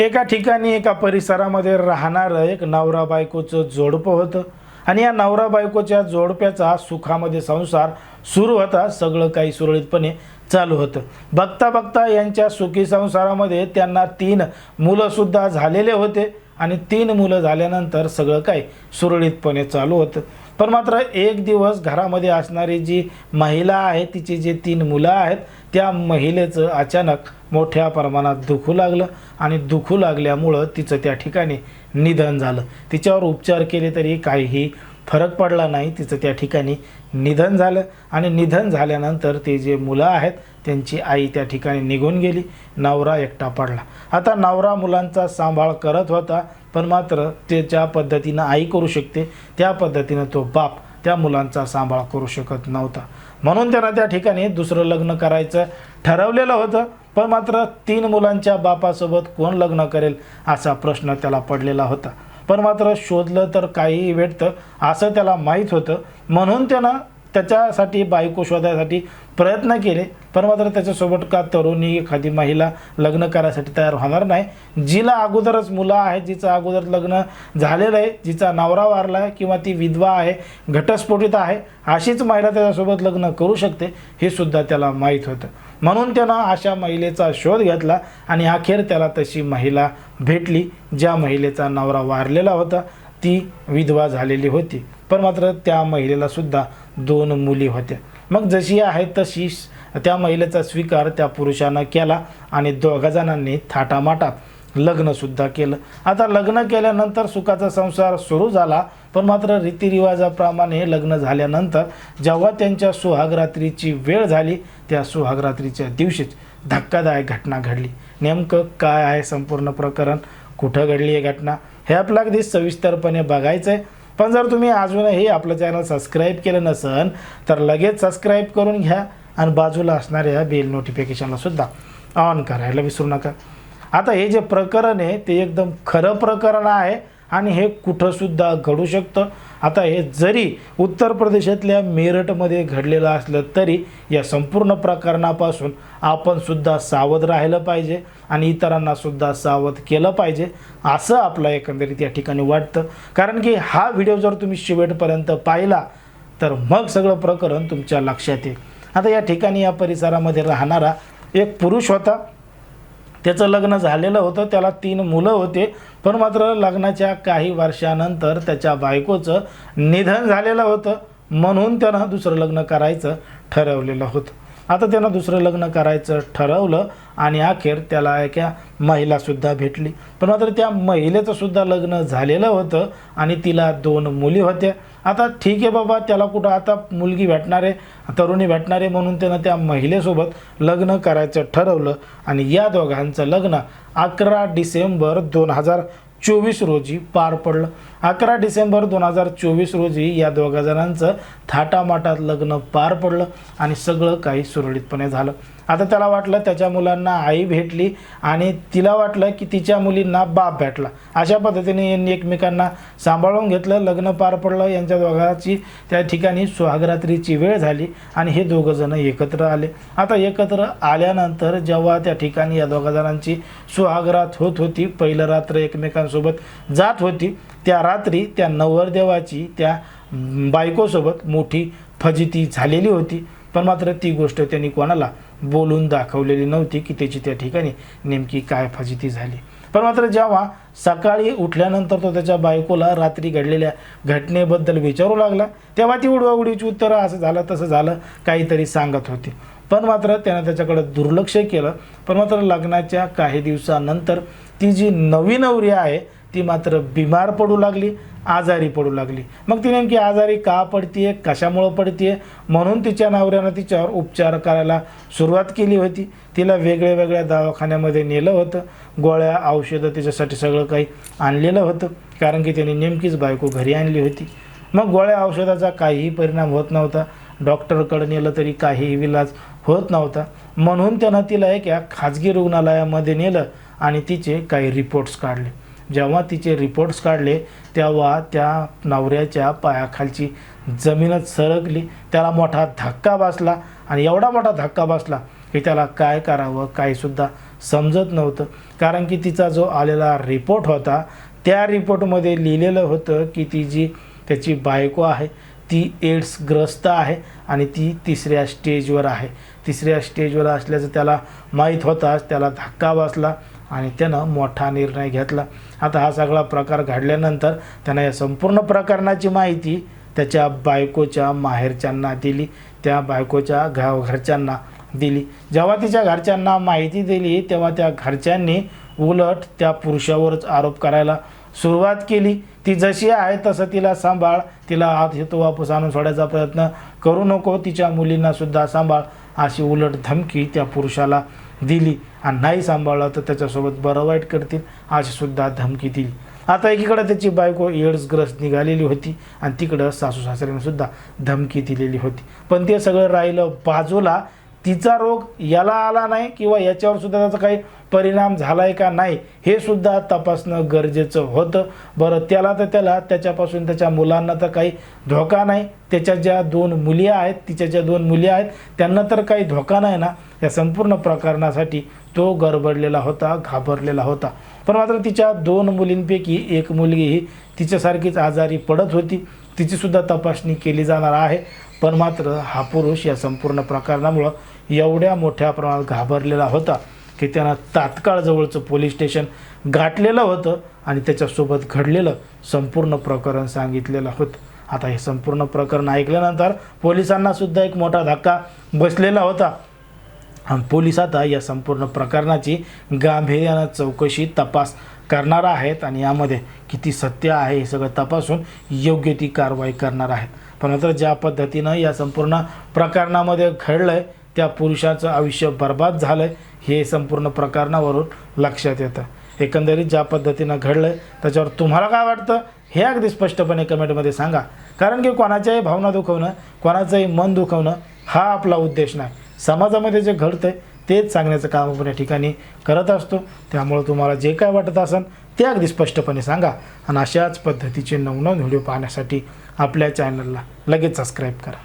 एका ठिकाणी एका परिसरामध्ये राहणारं एक नवरा बायकोचं जोडपं होतं. आणि या नवरा बायकोच्या जोडप्याचा सुखामध्ये संसार सुरू होता सगळं काही सुरळीतपणे चालू होतं. बघता बघता यांच्या सुखी संसारामध्ये त्यांना तीन मुलंसुद्धा झालेले होते. आणि तीन मुलं झाल्यानंतर सगळं काही सुरळीतपणे चालू होतं. पण मात्र एक दिवस घरामध्ये असणारी जी महिला आहे तिची जी तीन मुलं आहेत त्या महिलेचं अचानक मोठ्या प्रमाणात दुखू लागलं आणि दुखू लागल्यामुळं तिचं त्या ठिकाणी निधन झालं. तिच्यावर उपचार केले तरी काहीही फरक पडला नाही. तिचं त्या ठिकाणी निधन झालं आणि निधन झाल्यानंतर ते जे मुलं आहेत त्यांची आई त्या ठिकाणी निघून गेली. नवरा एकटा पडला. आता नवरा मुलांचा सांभाळ करत होता पण मात्र ते ज्या पद्धतीनं आई करू शकते त्या पद्धतीनं तो बाप त्या मुलांचा सांभाळ करू शकत नव्हता. म्हणून त्यांना त्या ठिकाणी दुसरं लग्न करायचं ठरवलेलं होतं पण मात्र तीन मुलांच्या बापासोबत कोण लग्न करेल असा प्रश्न त्याला पडलेला होता. पण मात्र शोधलं तर काहीही भेटतं असं त्याला माहीत होतं. म्हणून त्यानं त्याच्यासाठी बायको शोधायसाठी प्रयत्न केले पण मात्र त्याच्यासोबत का तरुणी एखादी महिला लग्न करायसाठी तयार होणार नाही? जिला अगोदरच मुलं आहेत जिचं अगोदर लग्न झालेलं आहे जिचा नवरा वारला आहे किंवा ती विधवा आहे घटस्फोटित आहे अशीच महिला त्याच्यासोबत लग्न करू शकते हे सुद्धा त्याला माहीत होतं. म्हणून त्यानं अशा महिलेचा शोध घेतला आणि अखेर त्याला तशी महिला भेटली ज्या महिलेचा नवरा वारलेला होता ती विधवा झालेली होती. पण मात्र त्या महिलेला सुद्धा दोन मुली होत्या. मग जशी आहे तशी त्या महिलेचा स्वीकार त्या पुरुषानं केला आणि दोघा जणांनी थाटामाटात लग्नसुद्धा केलं. आता लग्न केल्यानंतर सुखाचा संसार सुरू झाला पण मात्र रीतिरिवाजाप्रमाणे लग्न झाल्यानंतर जेव्हा त्यांच्या सुहागरात्रीची वेळ झाली त्या सुहागरात्रीच्या दिवशीच धक्कादायक घटना घडली. नेमकं काय आहे संपूर्ण प्रकरण? कुठं घडली आहे घटना? हे आपलं अगदी सविस्तरपणे बघायचं आहे पण जर तुम्ही अजूनही आपलं चॅनल सबस्क्राईब केलं नसेल तर लगेच सबस्क्राईब करून घ्या आणि बाजूला असणाऱ्या बेल नोटिफिकेशनला सुद्धा ऑन करायला विसरू नका. आता हे जे प्रकरण आहे ते एकदम खरं प्रकरण आहे. आणि हे कुठंसुद्धा घडू शकतं. आता हे जरी उत्तर प्रदेशातल्या मेरठमध्ये घडलेलं असलं तरी या संपूर्ण प्रकरणापासून आपणसुद्धा सावध राहिलं पाहिजे आणि इतरांनासुद्धा सावध केलं पाहिजे असं आपला एकंदरीत या ठिकाणी वाटतं. कारण की हा व्हिडिओ जर तुम्ही शेवटपर्यंत पाहिला तर मग सगळं प्रकरण तुमच्या लक्षात येईल. आता या ठिकाणी या परिसरामध्ये राहणारा एक पुरुष होता. त्याचं लग्न झालेलं होतं त्याला तीन मुलं होते. पण मात्र लग्नाच्या काही वर्षानंतर त्याच्या बायकोचं निधन झालेलं होतं. म्हणून त्यानं दुसरं लग्न करायचं ठरवलेलं होतं. आता त्यानं दुसरं लग्न करायचं ठरवलं आणि अखेर त्याला एका महिलासुद्धा भेटली. पण मात्र त्या महिलेचं सुद्धा लग्न झालेलं होतं आणि तिला दोन मुली होत्या. आता ठीक आहे बाबा त्याला कुठं आता मुलगी भेटणार आहे तरुणी भेटणार आहे म्हणून त्यानं त्या महिलेसोबत लग्न करायचं ठरवलं. आणि या दोघांचं लग्न अकरा डिसेंबर दोन हजार चोवीस रोजी पार पडलं. अकरा डिसेंबर दोन हजार चोवीस रोजी या दोघा जणांचं थाटामाटात लग्न पार पडलं आणि सगळं काही सुरळीतपणे झालं. आता त्याला वाटलं त्याच्या मुलांना आई भेटली आणि तिला वाटलं की तिच्या मुलींना बाप भेटला. अशा पद्धतीने यांनी एकमेकांना सांभाळून घेतलं लग्न पार पडलं. यांच्या दोघांची त्या ठिकाणी सुहागरात्रीची वेळ झाली आणि हे दोघं जण एकत्र आले. आता एकत्र आल्यानंतर जेव्हा त्या ठिकाणी या दोघा जणांची सुहागरात होत होती पहिलं रात्र एकमेकांसोबत जात होती त्या रात्री त्या नवरदेवाची त्या बायकोसोबत मोठी फजिती झालेली होती. पण मात्र ती गोष्ट त्यांनी कोणाला बोलून दाखवलेली नव्हती की त्याची त्या ठिकाणी नेमकी काय फजिती झाली. पण मात्र जेव्हा सकाळी उठल्यानंतर तो त्याच्या बायकोला रात्री घडलेल्या घटनेबद्दल विचारू लागला तेव्हा ती उडवाउडीची उत्तरं असं झालं तसं झालं काहीतरी सांगत होती. पण मात्र त्यानं त्याच्याकडं दुर्लक्ष केलं. पण मात्र लग्नाच्या काही दिवसानंतर ती जी नवी नवरी आहे ती मात्र बिमार पडू लागली आजारी पडू लागली. मग ती नेमकी आजारी का पडतीये कशामुळं पडतीये? म्हणून तिच्या नवऱ्यानं तिच्यावर उपचार करायला सुरुवात केली होती. तिला वेगळ्या वेगळ्या दवाखान्यामध्ये नेलं होतं. गोळ्या औषधं तिच्यासाठी सगळं काही आणलेलं होतं. कारण की त्यांनी नेमकीच बायको घरी आणली होती. मग गोळ्या औषधाचा काहीही परिणाम होत नव्हता. डॉक्टरकडे नेलं तरी काहीही विलाज होत नव्हता. म्हणून त्यानं तिला एका खाजगी रुग्णालयामध्ये नेलं आणि तिचे काही रिपोर्ट्स काढले. जेव्हा तिचे रिपोर्ट्स काढले तेव्हा त्या नवऱ्याच्या पायाखालची जमीनच सरकली. त्याला मोठा धक्का बसला आणि एवढा मोठा धक्का बसला की त्याला काय करावं काहीसुद्धा समजत नव्हतं. कारण की तिचा जो आलेला रिपोर्ट होता त्या रिपोर्टमध्ये लिहिलेलं होतं की ती जी त्याची बायको आहे ती एड्सग्रस्त आहे आणि ती तिसऱ्या स्टेजवर आहे. तिसऱ्या स्टेजवर असल्याचं त्याला माहीत होताच त्याला धक्का बसला आणि त्यानं मोठा निर्णय घेतला. आता हा सगळा प्रकार घडल्यानंतर त्यानं या संपूर्ण प्रकरणाची माहिती त्याच्या बायकोच्या माहेरच्यांना दिली. त्या बायकोच्या घा घरच्यांना दिली. जेव्हा तिच्या घरच्यांना माहिती दिली तेव्हा त्या घरच्यांनी उलट त्या पुरुषावरच आरोप करायला सुरुवात केली. ती जशी आहे तसं तिला सांभाळ. तिला आत हेतू वापस आणून सोडायचा प्रयत्न करू नको. तिच्या मुलींनासुद्धा सांभाळ. अशी उलट धमकी त्या पुरुषाला दिली आणि नाही सांभाळलं तर त्याच्यासोबत बरं वाईट करतील अशीसुद्धा धमकी दिली. आता एकीकडं त्याची बायको एड्सग्रस्त निघालेली होती आणि तिकडं सासू सासऱ्याने सुद्धा धमकी दिलेली होती. पण ते सगळं राहिलं बाजूला. तिचा रोग याला आला नाही किंवा याच्यावर सुद्धा त्याचा काही परिणाम झाला आहे का नाही हे सुद्धा तपासणं गरजेचं होतं. बरं त्याला तर त्याला त्याच्यापासून त्याच्या मुलांना तर काही धोका नाही. त्याच्या ज्या दोन मुली आहेत तिच्या ज्या दोन मुली आहेत त्यांना तर काही धोका नाही ना. या संपूर्ण प्रकरणासाठी तो गडबडलेला होता घाबरलेला होता. पण मात्र तिच्या दोन मुलींपैकी एक मुलगी ही तिच्यासारखीच आजारी पडत होती. तिचीसुद्धा तपासणी केली जाणार आहे. पण मात्र हा पुरुष या संपूर्ण प्रकरणामुळं एवढ्या मोठ्या प्रमाणात घाबरलेला होता की त्यानं तात्काळ जवळचं पोलीस स्टेशन गाठलेलं होतं आणि त्याच्यासोबत घडलेलं संपूर्ण प्रकरण सांगितलेलं होतं. आता हे संपूर्ण प्रकरण ऐकल्यानंतर पोलिसांना सुद्धा एक मोठा धक्का बसलेला होता. पोलीस आता या संपूर्ण प्रकरणाची गांभीर्यानं चौकशी तपास करणार आहेत आणि यामध्ये किती सत्य आहे हे सगळं तपासून योग्य ती कारवाई करणार आहेत. पण आता ज्या पद्धतीनं या संपूर्ण प्रकरणामध्ये घडलं आहे त्या पुरुषाचं आयुष्य बर्बाद झालं आहे हे संपूर्ण प्रकरणावरून लक्षात येतं. एकंदरीत ज्या पद्धतीनं घडलं आहे त्याच्यावर तुम्हाला काय वाटतं? हे अगदी स्पष्टपणे कमेंटमध्ये सांगा. कारण की कोणाच्याही भावना दुखवणं कोणाचंही मन दुखवणं हा आपला उद्देश नाही. समाजामध्ये जे घडतं आहे तेच सांगण्याचं काम आपण या ठिकाणी करत असतो. त्यामुळं तुम्हाला जे काय वाटत असेल ते अगदी स्पष्टपणे सांगा. आणि अशाच पद्धतीचे नवनवीन व्हिडिओ पाहण्यासाठी आपल्या चॅनलला लगेच सबस्क्राईब करा.